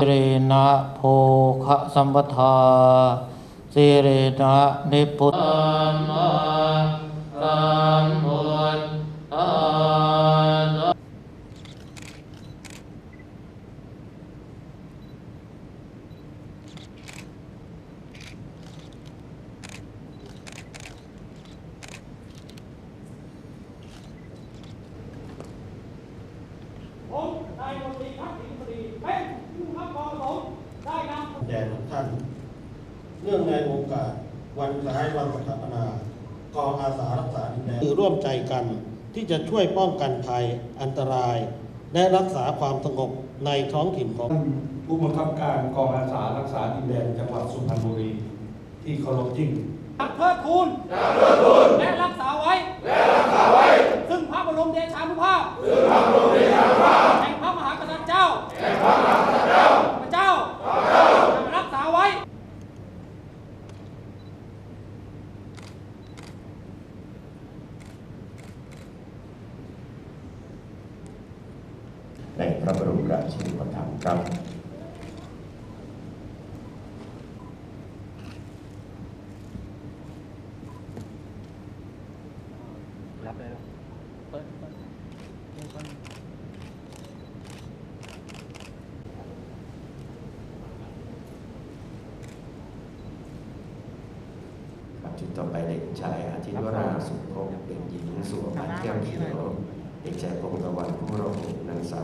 สิรินะโภคะสัมปทาสิรินะนิพุตตัมมาสัมพุทธาสะ ผมนายมนตรีพักสิงห์บดีเป็นผู้รับกองสมได้นำแด่ทุกท่าน เนื่องในโอกาสวันคล้ายวันสถาปนากองอาสารักษาดินแดนคือร่วมใจกันที่จะช่วยป้องกันภัยอันตราย และรักษาความสงบในท้องถิ่นของท่านผู้บังคับการกองอาสารักษาดินแดนจังหวัดสุพรรณบุรี ที่เคารพยิ่งเทิดทูนและรักษาไว้ ซึ่งพระบรมเดชานุภาพแห่งพระมหากษัตริย์เจ้าพระเจ้าจะรักษาไว้ ในพระบรมราชูปถัมภ์ครับครับจุดต่อไปเด็กชายอาทิตย์วราสุขภพเด็กหญิงสุวรรณแก้วเขียวเด็กชายพงศวรรณผู้รองนางสาว